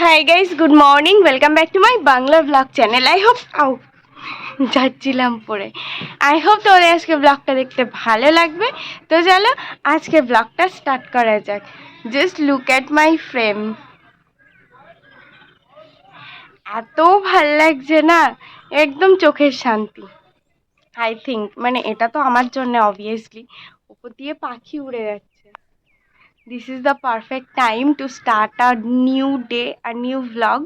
Hi guys good morning welcome back to my Bangla blog channel I hope আউ যাচ্ছিলাম পরে। I hope তোমাদের আজকে ব্লগটা দেখতে ভালো লাগবে। তো চলো, আজকে ব্লগটা স্টার্ট করা যাক। Just look at my frame এত ভালো লাগছে না? একদম চোখের শান্তি। আই থিঙ্ক মানে এটা তো আমার জন্য অবভিয়াসলি উপর দিয়ে পাখি উড়ে যাচ্ছে। This is the perfect time to start a new day, a new vlog.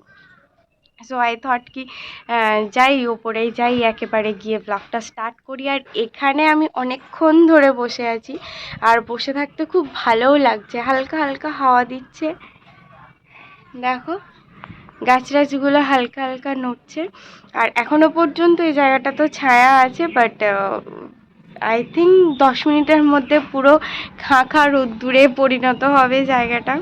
So I thought কি যাই ওপরে যাই, একেবারে গিয়ে ব্লগটা স্টার্ট করি। আর এখানে আমি অনেকক্ষণ ধরে বসে আছি। আর বসে থাকতে খুব ভালোও লাগছে। হালকা হালকা হাওয়া দিচ্ছে। দেখো গাছরাজগুলো হালকা হালকা নড়ছে। আর এখনও পর্যন্ত এই জায়গাটা তো ছায়া আছে বাট আই থিঙ্ক দশ মিনিটের মধ্যে পুরো খাঁ খাঁ রোদ্দুরে পরিণত হবে জায়গাটা।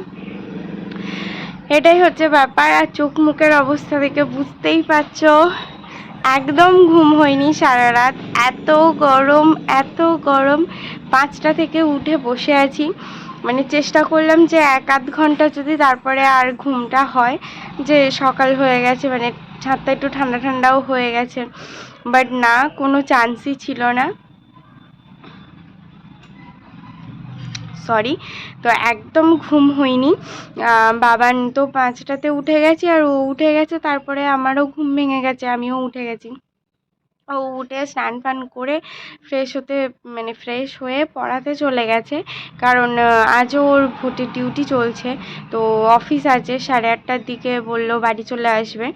এটাই হচ্ছে ব্যাপার, আর চোখ মুখের অবস্থা থেকে বুঝতেই পারছ, একদম ঘুম হয়নি সারা রাত। এত গরম এত গরম। পাঁচটা থেকে উঠে বসে আছি। মানে চেষ্টা করলাম যে এক আধ ঘণ্টা যদি তারপরে আর ঘুমটা হয়, যে সকাল হয়ে গেছে মানে ছাদটা একটু ঠান্ডা ঠান্ডাও হয়ে গেছে। বাট না, কোনো চান্সই ছিল না। সরি, তো একদম ঘুম হয়নি। বাবা তো পাঁচটাতে উঠে গেছে আর ও উঠে গেছে, তারপরে আমারও ঘুম ভেঙে গেছে, আমিও উঠে গেছি। ও উঠে স্নান ফান করে ফ্রেশ হতে মানে ফ্রেশ হয়ে পড়াতে চলে গেছে। কারণ আজও ওর ভোটের ডিউটি চলছে। তো অফিস আছে, সাড়ে আটটার দিকে বলল বাড়ি চলে আসবে।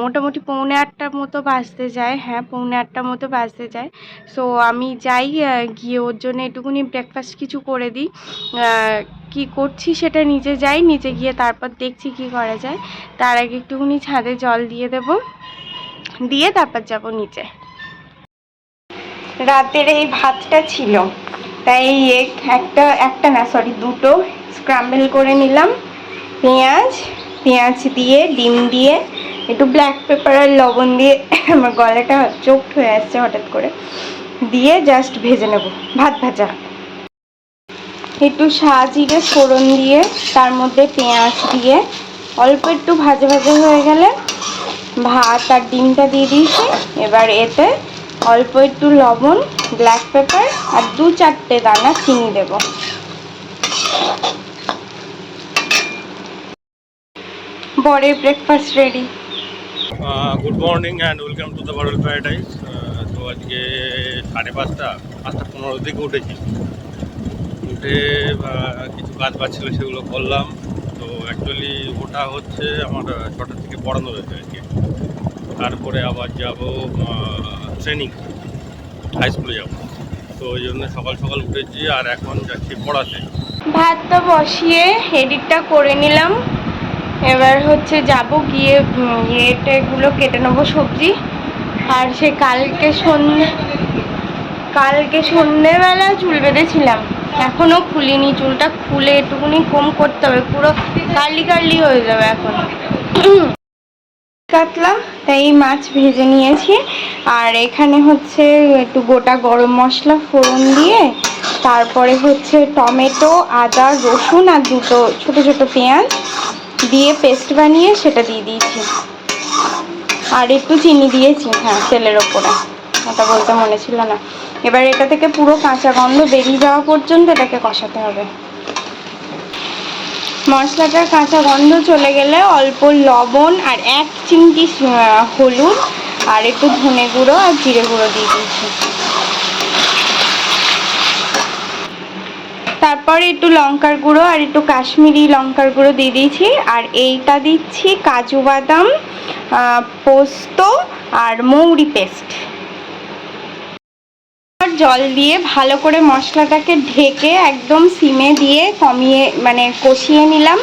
মোটামুটি পৌনে আটটার মতো বাজতে যায়। হ্যাঁ পৌনে আটটার মতো বাজতে যায়। সো আমি যাই গিয়ে ওর জন্য এটুকুনি ব্রেকফাস্ট কিছু করে দিই। কি করছি সেটা নিচে যাই নিচে গিয়ে তারপর দেখছি কি করা যায়। তার আগে একটুকুনি ছাদে জল দিয়ে দেবো। দিয়ে তারপর যাব নিচে। রাতের এই ভাতটা ছিল, তাই এগ একটা একটা না সরি দুটো স্ক্রাম্বল করে নিলাম। পেঁয়াজ পেঁয়াজ দিয়ে, ডিম দিয়ে, একটু ব্ল্যাক পেপার আর লবণ দিয়ে আমার গলাটা চোখ হয়ে আসছে হঠাৎ করে। দিয়ে জাস্ট ভেজে নেব, ভাত ভাজা। একটু সাজিরে ফোড়ন দিয়ে, তার মধ্যে পেঁয়াজ দিয়ে, অল্প একটু ভাজা ভাজা হয়ে গেলে ভাত আর ডিমটা দিয়ে দিয়েছি। এবার এতে অল্প একটু লবণ ব্ল্যাক পেপার আর দু চারটে দানা চিনি দেব। বরের breakfast ready good morning and welcome to the purple paradise তো আজকে সাড়ে পাঁচটা পাঁচটা পনেরো দিকে উঠেছি। উঠে কিছু কাজ বাজ সেগুলো করলাম। তো অ্যাকচুয়ালি ওটা হচ্ছে আমার ছটা থেকে পড়ানো রয়েছে আর কি। তারপরে আবার যাব ট্রেনিং হাই স্কুলে যাব। তো ওই জন্য সকাল সকাল উঠেছি আর এখন যাচ্ছি পড়াতে। ভাতটা বসিয়ে এডিটটা করে নিলাম। এবার হচ্ছে যাব গিয়ে উম, ইয়েটেগুলো কেটে নেব সবজি। আর সে কালকে সন্ধ্যে কালকে সন্ধ্যেবেলা চুল বেঁধেছিলাম। এখনও খুলিনি, চুলটা খুলে একটুকুনি কম করতে হবে, পুরো কার্লি কার্লি হয়ে যাবে এখন। কাতলা, তাই মাছ ভেজে নিয়েছি। আর এখানে হচ্ছে একটু গোটা গরম মশলা, ফোড়ন দিয়ে, তারপরে হচ্ছে টমেটো, আদা, রসুন আর দুটো ছোট ছোট পেঁয়াজ দিয়ে পেস্ট বানিয়ে সেটা দিয়ে দিয়েছি। আর একটু চিনি দিয়েছি হ্যাঁ তেলের ওপরে। ওটা বলতে মনে ছিল না। এবার এটা থেকে পুরো কাঁচা গন্ধ বেরিয়ে যাওয়া পর্যন্ত এটাকে কষাতে হবে। মশলাটার কাঁচা গন্ধ চলে গেলে অল্প লবণ আর এক চিমটি হলুদ আর একটু ধনে গুঁড়ো আর জিরে গুঁড়ো দিয়ে দিয়েছি। তারপরে একটু লঙ্কার গুঁড়ো আর একটু কাশ্মীরি লঙ্কার গুঁড়ো দিয়ে দিয়েছি। আর এইটা দিচ্ছি কাজু বাদাম পোস্ত আর মৌরি পেস্ট। জল দিয়ে ভালো করে মশলাটাকে ঢেকে একদম সিমে দিয়ে কমিয়ে মানে কষিয়ে নিলাম।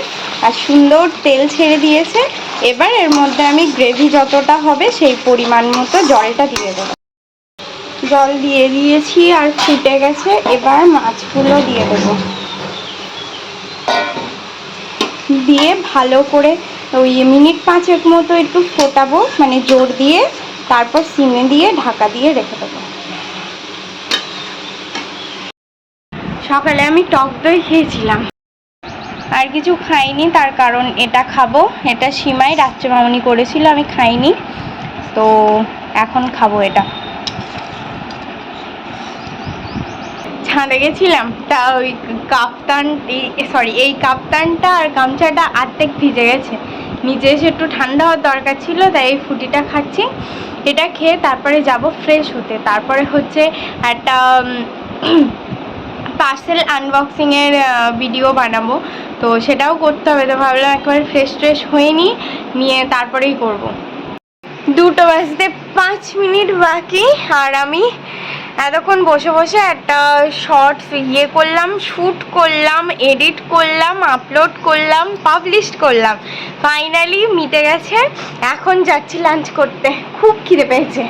আর সুন্দর তেল ছেড়ে দিয়েছে। এবার এর মধ্যে আমি গ্রেভি যতটা হবে সেই পরিমাণ মতো জলটা দিয়ে দেবো। জল দিয়ে দিয়েছি আর ফুটে গেছে। এবার মাছগুলো দিয়ে দেবো। দিয়ে ভালো করে ওই মিনিট পাঁচেক মতো একটু ফোটাবো মানে জোর দিয়ে। তারপর সিমে দিয়ে ঢাকা দিয়ে রেখে দেবো। সকালে আমি টক দই খেয়েছিলাম। আর কিছু খাইনি, তার কারণ এটা খাব। এটা সীমাই রাত্রে মামনি করেছিল, আমি খাইনি। তো এখন খাব এটা। ছাদে গেছিলাম, তা ওই কাপ্তান সরি এই কাপ্তানটা আর গামছাটা আর্ধেক ভিজে গেছে। নিচে এসে একটু ঠান্ডা হওয়ার দরকার ছিল, তাই এই ফুটিটা খাচ্ছি। এটা খেয়ে তারপরে যাব ফ্রেশ হতে। তারপরে হচ্ছে একটা পার্সেল আনবক্সিংয়ের ভিডিও বানাবো। তো সেটাও করতে হবে, তো ভাবলাম একবার ফ্রেশ ট্রেশ হয়ে নিই, নিয়ে তারপরেই করব। দুটো বাজতে পাঁচ মিনিট বাকি, আর আমি এতক্ষণ বসে বসে একটা শর্টস ইয়ে করলাম শ্যুট করলাম এডিট করলাম আপলোড করলাম পাবলিশ করলাম। ফাইনালি মিটে গেছে, এখন যাচ্ছি লাঞ্চ করতে। খুব খিদে পেয়েছে।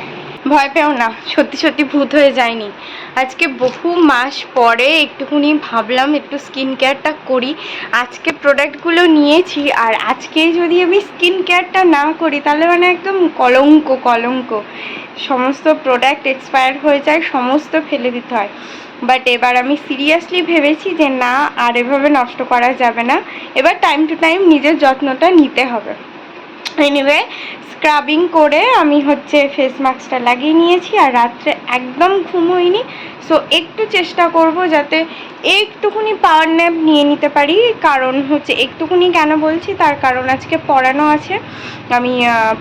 ভয় পেও না, সত্যি সত্যি ভূত হয়ে যায়নি। আজকে বহু মাস পরে একটুখানি ভাবলাম একটু স্কিন কেয়ারটা করি। আজকে প্রোডাক্টগুলো নিয়েছি আর আজকে যদি আমি স্কিন কেয়ারটা না করি, তাহলে মানে একদম কলঙ্ক কলঙ্ক। সমস্ত প্রোডাক্ট এক্সপায়ার হয়ে যায়, সমস্ত ফেলে দিতে হয়। বাট এবার আমি সিরিয়াসলি ভেবেছি যে না, আর এভাবে নষ্ট করা যাবে না। এবার টাইম টু টাইম নিজের যত্নটা নিতে হবে। এনিওয়ে স্ক্রাবিং করে আমি হচ্ছে ফেস মাস্কটা লাগিয়ে নিয়েছি আর রাত্রে একদম ঘুম হয়নি সো একটু চেষ্টা করব যাতে একটুখানি পাওয়ার ন্যাপ নিয়ে নিতে পারি। কারণ হচ্ছে একটুখানি কেন বলছি? তার কারণ আজকে পড়ানো আছে। আমি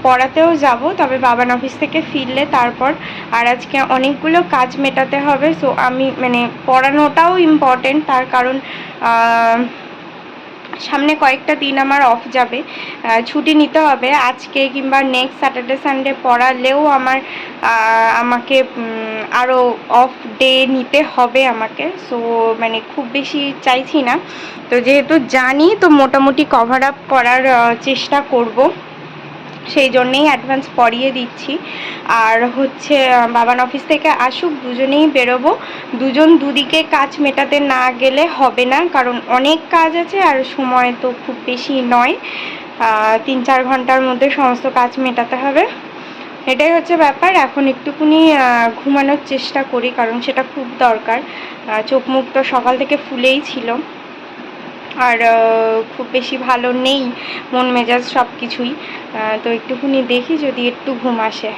পড়াতেও যাব, তবে বাবান অফিস থেকে ফিরলে তারপর। আর আজকে অনেকগুলো কাজ মেটাতে হবে। সো আমি মানে পড়ানোটাও ইম্পর্টেন্ট তার কারণ সামনে কয়েকটা দিন আমার অফ যাবে। ছুটি নিতে হবে। আজকে কিংবা নেক্সট স্যাটারডে সানডে পড়ালেও আমার আমাকে আরও অফ ডে নিতে হবে আমাকে। সো মানে খুব বেশি চাইছি না। তো যেহেতু জানি, তো মোটামুটি কভার আপ করার চেষ্টা করব। সেই জন্যেই অ্যাডভান্স পড়িয়ে দিচ্ছি। আর হচ্ছে বাবান অফিস থেকে আসুক, দুজনেই বেরোবো। দুজন দুদিকে কাজ মেটাতে না গেলে হবে না, কারণ অনেক কাজ আছে আর সময় তো খুব বেশি নয়। তিন চার ঘণ্টার মধ্যে সমস্ত কাজ মেটাতে হবে। এটাই হচ্ছে ব্যাপার। এখন একটুকুনি ঘুমানোর চেষ্টা করি, কারণ সেটা খুব দরকার। চোখ মুখ তো সকাল থেকে ফুলেই ছিল। আর খুব বেশি ভালো নেই, মন মেজাজ সব কিছুই। তো একটুখানি দেখি যদি একটু ঘুম আসে।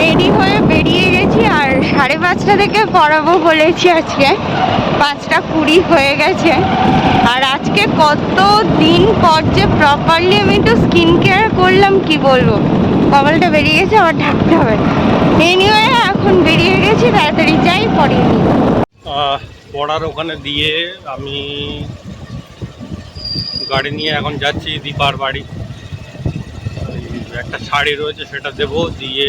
রেডি হয়ে বেরিয়ে গেছি আর সাড়ে পাঁচটা থেকে পড়াবো বলেছি আজকে। পাঁচটা কুড়ি হয়ে গেছে। আর আজকে কত দিন পর যে প্রপারলি আমি একটু স্কিন কেয়ার করলাম, কি বলব? কপালটা বেরিয়ে গেছে, আবার ঢাকতে হবে। এনিওয়ে এখন বেরিয়ে গেছি, তাড়াতাড়ি যাই, পরে নিই পড়ার ওখানে দিয়ে আমি গাড়ি নিয়ে এখন যাচ্ছি দীপার বাড়ি। একটা শাড়ি রয়েছে, সেটা দেবো, দিয়ে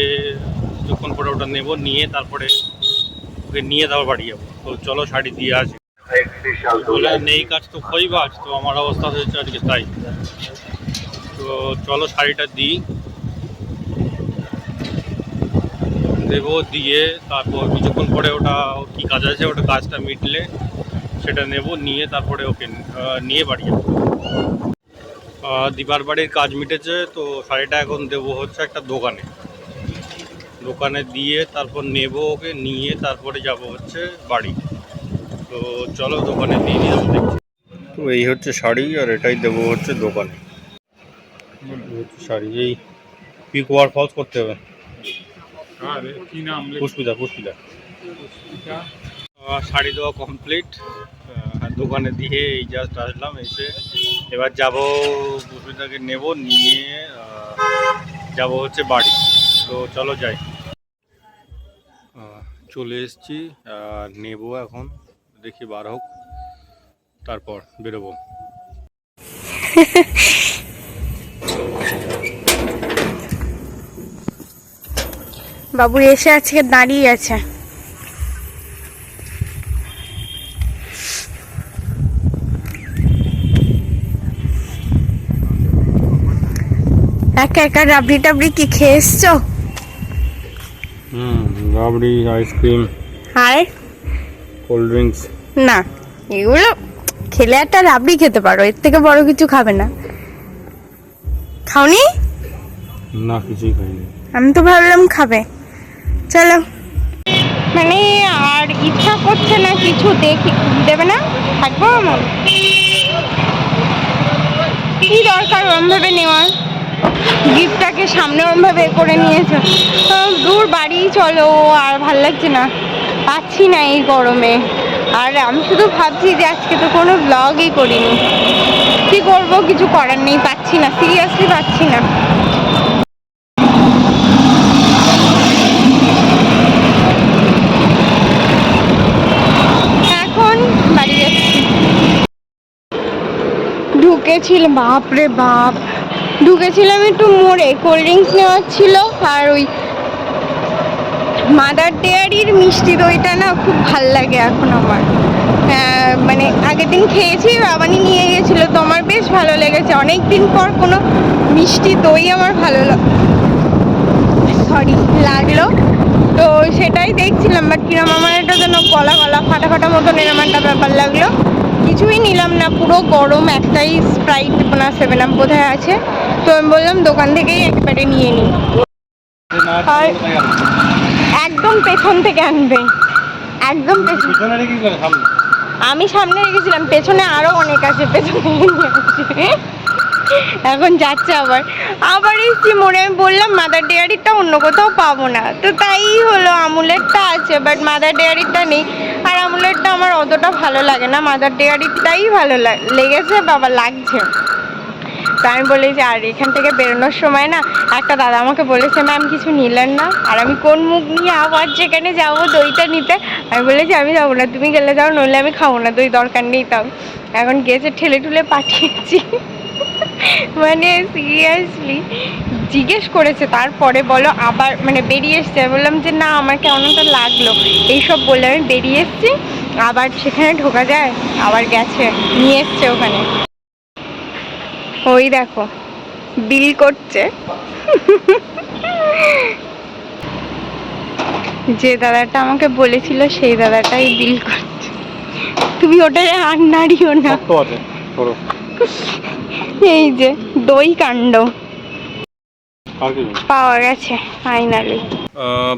কিছুক্ষণ পরে ওটা নেব, নিয়ে তারপরে ওকে নিয়ে তারপর বাড়ি যাব। তো চলো শাড়ি দিয়ে আসি। বলে নেই কাজ তো খই বাজ তো আমার অবস্থা হয়েছে আজকে তাই। তো চলো শাড়িটা দিই। দেবো, দিয়ে তারপর কিছুক্ষণ পরে ওটা কী কাজ আছে, ওটা কাজটা মিটলে সেটা নেব, নিয়ে তারপরে ওকে নিয়ে বাড়ি যাব। দিবার বাড়ির কাজ মিটেছে, তো শাড়িটা এখন দেবো হচ্ছে একটা দোকানে। দোকানে দিয়ে তারপর নেব ওকে, নিয়ে তারপরে যাব হচ্ছে বাড়ি। তো চলো দোকানে দিয়ে নিয়ে যাব, দেখছি। তো এই হচ্ছে শাড়ি, আর এটাই দেবো হচ্ছে দোকানে। শাড়ি, এই পিক ওয়ার ফলস করতে হবে। পুষ্পিতা পুষ্পিতা। শাড়ি দেওয়া কমপ্লিট দোকানে দিয়ে এই জাস্ট আসলাম এসে এবার যাব পুষ্পিতাকে নেব নিয়ে যাব হচ্ছে বাড়ি। তো চলো যাই। চলে এসেছি নেব এখন। দেখি বার হোক তারপর বেরোবো। বাবু এসে আজকে দাঁড়িয়ে আছে। একা একা রাবড়ি টাবড়ি কি খেয়ে এসছো? হুম রাবড়ি আইসক্রিম। আর? Cold drinks. না এগুলো খেলে একটা রাবড়ি খেতে পারো এর থেকে বড় কিছু খাবে না। খাওনি? না কিছুই খাইনি। আমি তো ভাবলাম খাবে। চলো। মানে আর ইচ্ছা করছে না কিছু দেখি, দেবে না? থাকব আমার কি দরকার ওরমভাবে নেওয়ার? গিফটটাকে সামনে ওরমভাবে করে নিয়েছে। দূর বাড়ি চলো আর ভালো লাগছে না। পাচ্ছি না এই গরমে। আর আমি শুধু ভাবছি যে আজকে তো কোনো ব্লগই করিনি। কি করব? কিছু করার নেই, পাচ্ছি না। সিরিয়াসলি পাচ্ছি না এখন বাড়ি যাচ্ছি ঢুকেছিলাম বাপরে বাপ। ঢুকেছিলাম একটু মোড়ে কোল্ড ড্রিঙ্কস নেওয়ার ছিল আর ওই মাদার ডেয়ারির মিষ্টি দইটা না খুব ভালো লাগে এখন আমার। আহ, মানে আগের দিন খেয়েছি বাবানি নিয়ে গেছিল তো আমার বেশ ভালো লেগেছে। অনেক দিন পর কোনো মিষ্টি দই আমার ভালো সরি লাগল। তো সেটাই দেখছিলাম বাট কিরম আমার এটা যেন গলা গলা ফাটা ফাটা মতন এরম একটা ব্যাপার লাগল। কিছুই নিলাম না পুরো গরম একটাই স্প্রাইট না সেভেন আপ বোধহয় আছে। তো আমি বললাম দোকান থেকেই একবারে নিয়ে নিই। আর একদম পেছন থেকে আনবে। একদম আমি সামনে রেখেছিলাম পেছনে আরও অনেক আছে পেছনে এখন যাচ্ছে আবার। আবার এসছি মনে আমি বললাম মাদার ডেয়ারিটা অন্য কোথাও পাবো না। তো তাই হলো আমুলেরটা আছে বাট মাদার ডেয়ারিটা নেই। আর আমুলেরটা আমার অতটা ভালো লাগে না। মাদার ডেয়ারিটাই ভালো লাগ- লেগেছে বাবা লাগছে। তো আমি বলি যে, আর এখান থেকে বেরোনোর সময় না, একটা দাদা আমাকে বলেছে ম্যাম কিছু নিলেন না। আর আমি কোন মুখ নিয়ে আবার যেখানে যাব দইটা নিতে? আমি বলেছি আমি যাব না। তুমি গেলে যাও, নইলে আমি খাব না। দই দরকার নেই তাও। এখন গেছে, ঠেলে ঠুলে পাঠিয়েছি। মানে সিরিয়াসলি জিজ্ঞেস করেছে তারপরে বলো আবার মানে বেরিয়ে এসছে। বললাম যে না আমার কেমন একটা লাগল। এইসব বলে আমি বেরিয়ে এসছি আবার সেখানে ঢোকা যায় আবার গেছে নিয়ে এসছে ওখানে। ওই দেখো বিল করছে। যে দাদাটা আমাকে বলেছিল সেই দাদাটাই বিল করছে। তুমি ওটারে আর নাড়িও না। এই যে দই কাণ্ড। পাওয়া গেছে ফাইনালি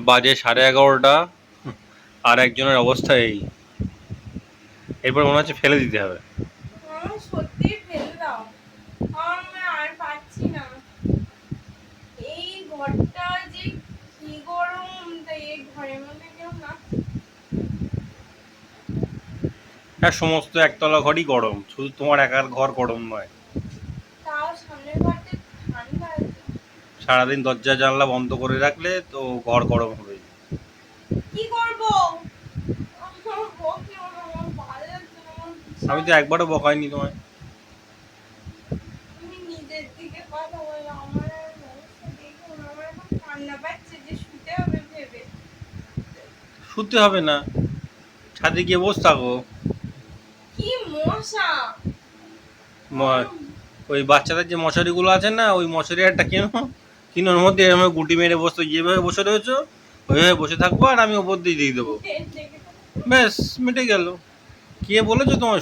বাজে সাড়ে এগারোটা। আর একজনের অবস্থা এই। এরপর মনে হচ্ছে ফেলে দিতে হবে। সত্যি ফেলে দাও। আমি আর পাচ্ছি না। এই ঘরটা যে কি গরম তাই এই ঘরের মধ্যে কেউ না। হ্যাঁ সমস্ত একতলা ঘরই গরম। শুধু তোমার একার ঘর গরম নয় তাও সামনের ঘরটা ঠান্ডা আছে সারাদিন দরজা জানলা বন্ধ করে রাখলে তো ঘর গরম হবে কি করব? আমি তো একবারও বকাইনি তোমায়। শুতে হবে না ছাদে গিয়ে বসে থাকো। কি মশা? ওই বাচ্চাদের যে মশারিগুলো আছে না ওই মশারি একটা কেনো? কিনো ওর মধ্যে এরকম গুটি মেরে বসতে যেভাবে বসে রয়েছো ওইভাবে বসে থাকব আর আমি ওপর দিয়ে দিয়ে দেবো। ব্যাস মিটে গেল। কে বলেছ তোমার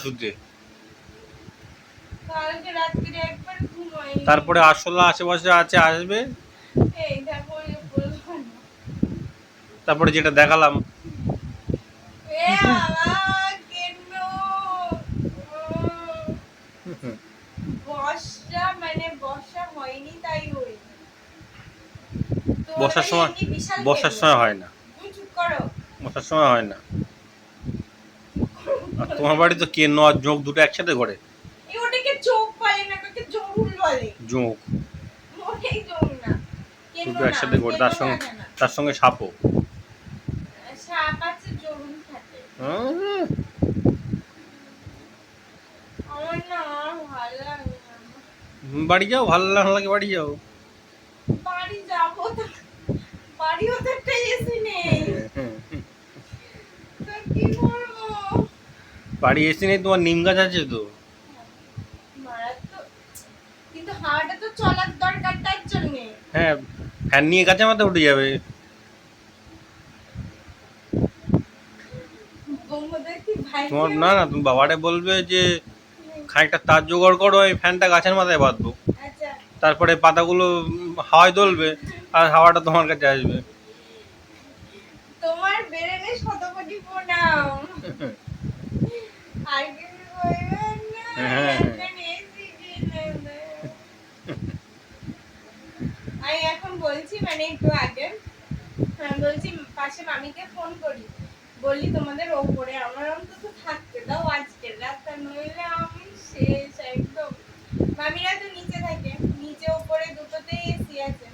ঘুমাই তারপরে আসলা আশেপাশে আছে আসবে। তারপরে যেটা দেখালাম এ বাবা, কেন? উম, বর্ষা মানে বর্ষা হয়নি তাই হয়নি বর্ষার সময় বর্ষার সময় হয় না। বর্ষার সময় হয় না। আর তোমার বাড়ি তো কেন আর যোগ দুটো একসাথে করে? কেন দুটো একসাথে করে তার সঙ্গে তার সঙ্গে সাপও। বাড়ি যাও ভালো লাগে বাড়ি যাও। বাড়িও তো একটা এসি নেই। কি করব? বাড়ি এসে নেই তোমার নিম গাছ আছে তো? কিন্তু হাওয়াটা তো চলার দরকার তার জন্যে। হ্যাঁ ফ্যান নিয়ে গাছে মাথা উঠে যাবে। তোমার না না তুমি বাবারে বলবে যে খানিকটা তার জোগাড় করো আমি ফ্যানটা গাছের মাথায় বাঁধবো। তারপরে পাতাগুলো হাওয়ায় দোলবে আর হাওয়াটা তোমার কাছে আসবে। তোমার বেরেনে আর কিছু বলবেন না হ্যাঁ। আমি এখন বলছি মানে একটু আগে আমি বলছি পাশে মামিকে ফোন করি। বললি তোমাদের ওপরে আমার অন্তত থাকতে দাও আজকে রাতটা নইলে আমি শেষ একদম। মামিরা তো নিচে থাকে। নিচে ওপরে দুটোতেই এসি আছে।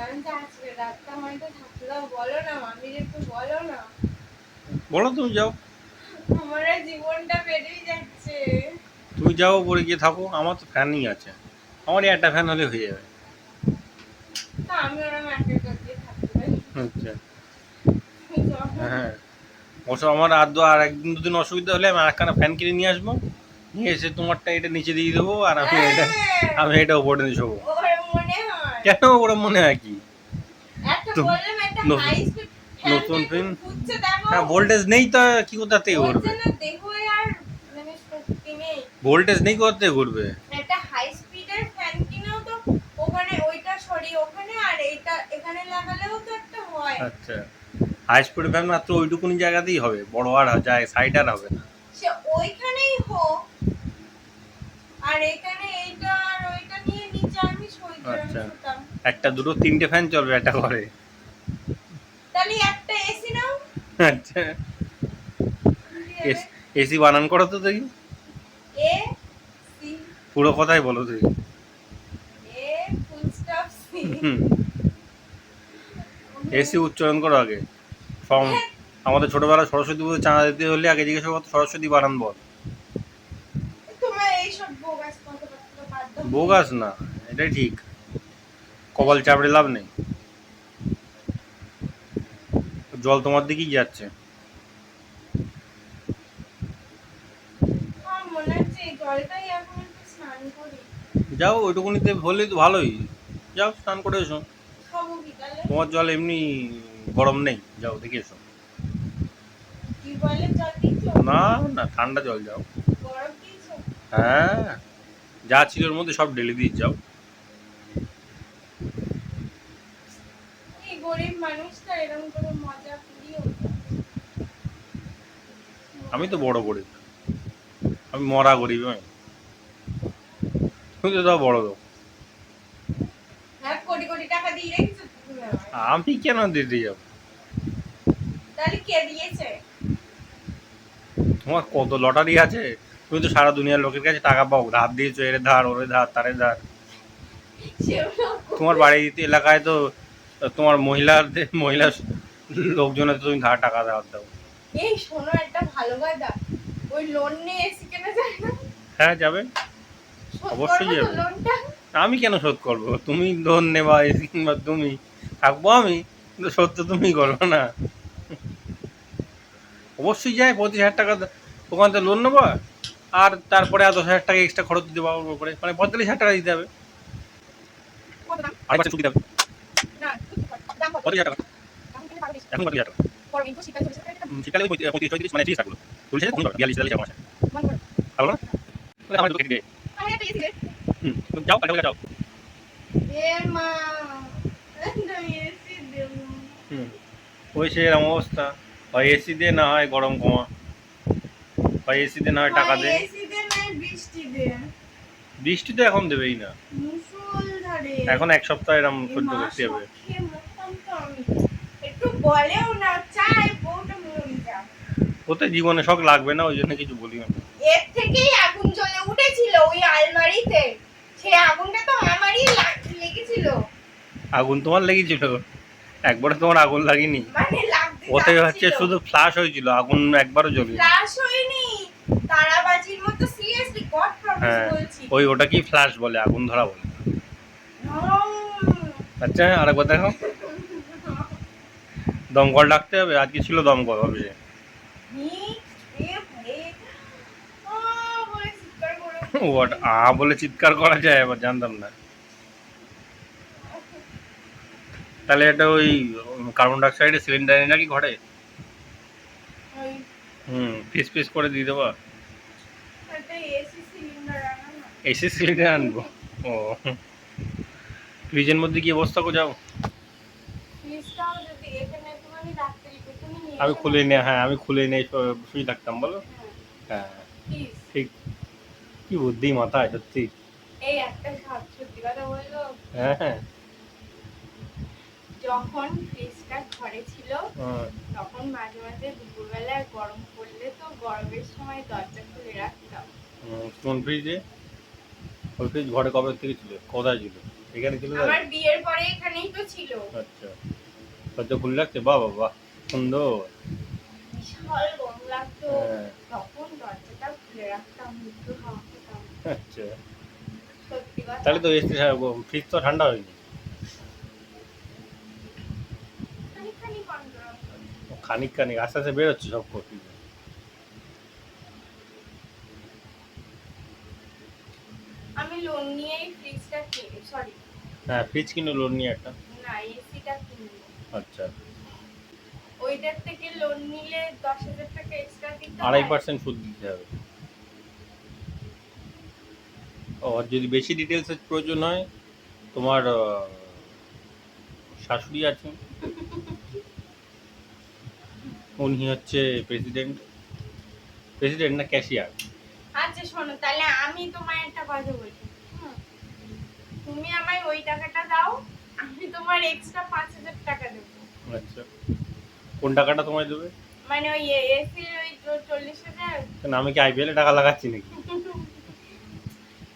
আমি বলছি, আজকে রাতটা হয়তো থাকতে বলো না মামির একটু বলো না। বলো তুমি যাও। আমার আর জীবনটা বেড়েই যাচ্ছে। তুমি যাও গিয়ে থাকো আমার তো ফ্যানই আছে। আমার একটা ফ্যান হলে হয়ে যাবে। আমি থাকতে আচ্ছা। হ্যাঁ। আমার আর দু আর একদিন দুদিন অসুবিধা হলে আমি আর একখানা ফ্যান কিনে নিয়ে আসব। নিয়ে এসে তোমারটা এটা নিচে দিয়ে দেবো আর আমি এটা আমি এটা উপরে নিয়ে শোবো। কেন ওরা মনে হয় কি? নতুন- ফ্যান? হ্যাঁ ভোল্টেজ নেই তা কি কোথা থেকে ঘুরবে? আর মানে নেই। ভোল্টেজ নেই কোথা থেকে ঘুরবে আচ্ছা। হাই স্পিড ফ্যান মাত্র ওইটুকুনি জায়গাতেই হবে বড় আর যায় সাইড আর হবে না। সে হোক আর এখানে এইটা আর ওইটা নিয়ে নিচে আমি সইতে আচ্ছা। একটা দুটো তিনটে ফ্যান চলবে একটা ঘরে। তাহলে একটা এসি নাও। আচ্ছা। এসি বানান করো তো দেখি। A C. পুরো কথাই বলো তুই A full stop C. AC উচ্চারণ করো আগে। ফর্ম আমাদের ছোটবেলায় সরস্বতী পুজো চাঁদা দিতে হলে আগে জিজ্ঞাসা করতো সরস্বতী বানান বল তোমার এইসব বোগাস কথাবার্তা বাদ দাও বোগাস না এটাই ঠিক। কপাল চাপড়ে লাভ নেই। জল তোমার দিকেই যাচ্ছে। যাও ওইটুকুনিতে হলেই তো ভালোই। যাও স্নান করে এসো। তোমার জল এমনি গরম নেই। যাও দেখে এসো। না না ঠান্ডা জল যাও। হ্যাঁ। যা ছিল ওর মধ্যে সব ঢেলে দিয়ে যাও। আমি তো বড় গরিব। আমি মরা গরিব আমি তুমি তো তাও বড় হ্যাঁ আমায়। আমি কেন দিতে যাব? তোমার কত লটারি আছে? তুমি তো সারা দুনিয়ার লোকের কাছে টাকা পাও। ধার দিয়েছ এর ধার ওরে ধার তারে ধার। তোমার বাড়িতে এলাকায় তো তোমার মহিলাদের মহিলা লোকজনের তো তুমি ধার টাকা ধার দাও। এই শোনো একটা ভালো কথা। ওই লোন নিয়ে এসি কেনা যায় না? হ্যাঁ যাবে। অবশ্যই যাবে। আমি কেন শোধ করব? তুমি লোন নেবা এসি কিংবা তুমি থাকব আমি কিন্তু শোধ তো তুমি করব না। অবশ্যই যায় পঁচিশ হাজার টাকা ওখান থেকে লোন নেব? আর তারপরে আর দশ হাজার টাকা এক্সট্রা খরচ দিতে পারব উপরে মানে পঁয়তাল্লিশ হাজার টাকা দিতে হবে। আড়াই মাসে ছুটি দেবে না দাম পঁচিশ হাজার টাকা। এখন হাজার টাকা। শীতকালে পঁয়ত্রিশ চৌত্রিশ মানে ত্রিশ চল্লিশ হাজার কমে বিয়াল্লিশ তাহলে মাসে ভালো না? আমার কেটে দিয়ে হুম যাও যাও। ওই সে এরকম অবস্থা। হয় এসি দিয়ে না হয় গরম কমা। হয় এসি দিয়ে না হয় টাকা দে এসি দে না বৃষ্টি তো এখন দেবেই না। এখন এক সপ্তাহ এরকম সহ্য করতে হবে। ওতে জীবনে শখ লাগবে না ওই জন্য কিছু বলি না। এর থেকেই আগুন জ্বলে উঠেছিল ওই আলমারিতে। সে আগুনটা তো আমারই লেগেছিল। আগুন তোমার লেগেছিল? একবারে তোমার আগুন লাগেনি? মানে ওতে হচ্ছে শুধু ফ্লাশ হয়েছিল আগুন একবারও জ্বলি ফ্লাশ হয়নি তারাবাজির মতো সিরিয়াসলি গড প্রমিস হ্যাঁ ওই ওটা কি ফ্লাশ বলে আগুন ধরা বলে? আচ্ছা আরেকবার দেখো। দমকল ডাকতে হবে আজকে ছিল দমকল অফিসে ভাই, আ, বলে চিৎকার করা যায় এবার জানতাম না। তাহলে এটা ওই কার্বন ডাইঅক্সাইডের সিলিন্ডার নাকি ঘরে? হুম পিস পিস করে দিয়ে দেবো। আনা না এসি সিলিন্ডার আনব। ও। ফ্রিজের মধ্যে কি অবস্থা কো যাও আমি খুলে না। নিয়ে হ্যাঁ আমি খুলে নিয়ে শুয়ে থাকতাম বলো। হ্যাঁ ঠিক। কি বুদ্ধি মাথায় সত্যি। হ্যাঁ হ্যাঁ। যখন ফ্রিজটা ঘরে ছিল তখন মাঝে মাঝে দুপুরবেলায় গরম পড়লে তো গরমের সময় দরজা খুলে রাখতাম। কোন ফ্রিজে? ওই ফ্রিজ ঘরে কবে থেকে ছিল? কোথায় ছিল? এখানে ছিল? আমার বিয়ের পরে এখানেই তো ছিল। আচ্ছা। দরজা খুলে লাগছে? বাহ বাহ বাহ সুন্দর। বিশাল গরম লাগতো। হ্যাঁ। তখন দরজাটা খুলে রাখতাম পেতাম আচ্ছা। তাহলে তো এসি ফ্রিজ তো ঠান্ডা হয়নি। খানিক খানিক আস্তে আস্তে বেরোচ্ছে সব কফি। লোন নিয়েই ফ্রিজটা কিনি সরি হ্যাঁ ফ্রিজ কিনে লোন নিয়ে একটা? না এসিটা কিনবো আচ্ছা। ওইটার থেকে লোন নিলে দশ হাজার টাকা এক্সট্রা দিতে। আড়াই পার্সেন্ট সুদ দিতে হবে। ও আর যদি বেশি ডিটেলসের প্রয়োজন হয় তোমার শাশুড়ি আছে। উনি হচ্ছে প্রেসিডেন্ট প্রেসিডেন্ট না ক্যাশিয়ার আচ্ছা শোনো তাহলে আমি তোমায় একটা কথা বলি হুম। তুমি আমায় ওই টাকাটা দাও আমি তোমার এক্সট্রা পাঁচ হাজার টাকা দেবো। আচ্ছা। কোন টাকাটা তোমায় দেবে? মানে ওই এসির ওই চল্লিশ হাজার। কেন আমি কি আইপিএল এ টাকা লাগাচ্ছি নাকি?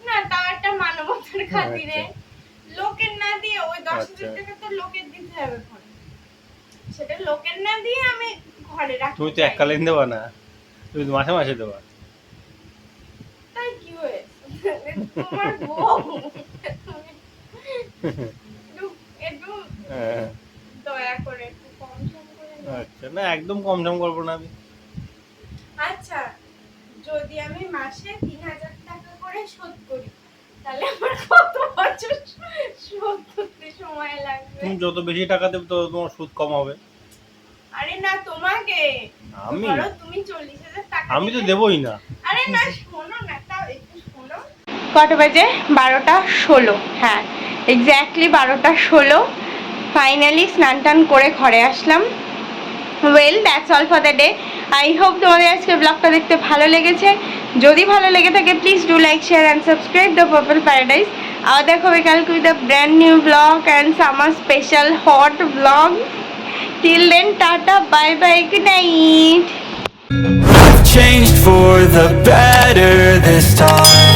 না তাও একটা মানবতার খাতিরে। লোকের না দিয়ে ওই দশ হাজার আচ্ছা। টাকা তো লোকের দিতে হবে সেটা লোকের না দিয়ে আমি ঘরে রাখতে তুমি তো। এককালীন দেবা না তুমি মাসে মাসে দেবা তাই কি হয়েছে তোমার বউ তুমি একটু একটু হ্যাঁ, দয়া করে একটু কম সম করে নাও। আচ্ছা না একদম কম সম করব না আমি। আচ্ছা যদি আমি মাসে তিন হাজার টাকা করে শোধ করি তাহলে আমার কত বছর শোধ করতে সময় লাগবে? তুমি যত বেশি টাকা দেবে তত তোমার সুদ কম হবে। আরে না তোমাকে। আমি? তুমি চল্লিশ হাজার টাকা আমি তো দেবই না। আরে না শোনো কটা বাজে? বারোটা ষোলো। হ্যাঁ এক্স্যাক্টলি বারোটা ষোলো। ফাইনালি স্নান টান করে ঘরে আসলাম। Well that's all for the day I hope তোমাদের আজকে ব্লগটা দেখতে ভালো লেগেছে। যদি ভালো লেগে থাকে please do like share and subscribe the purple paradise আবার দেখা হবে কালকে with the brand new blog and summer special hot blog till then tata bye bye good night changed for the better this time.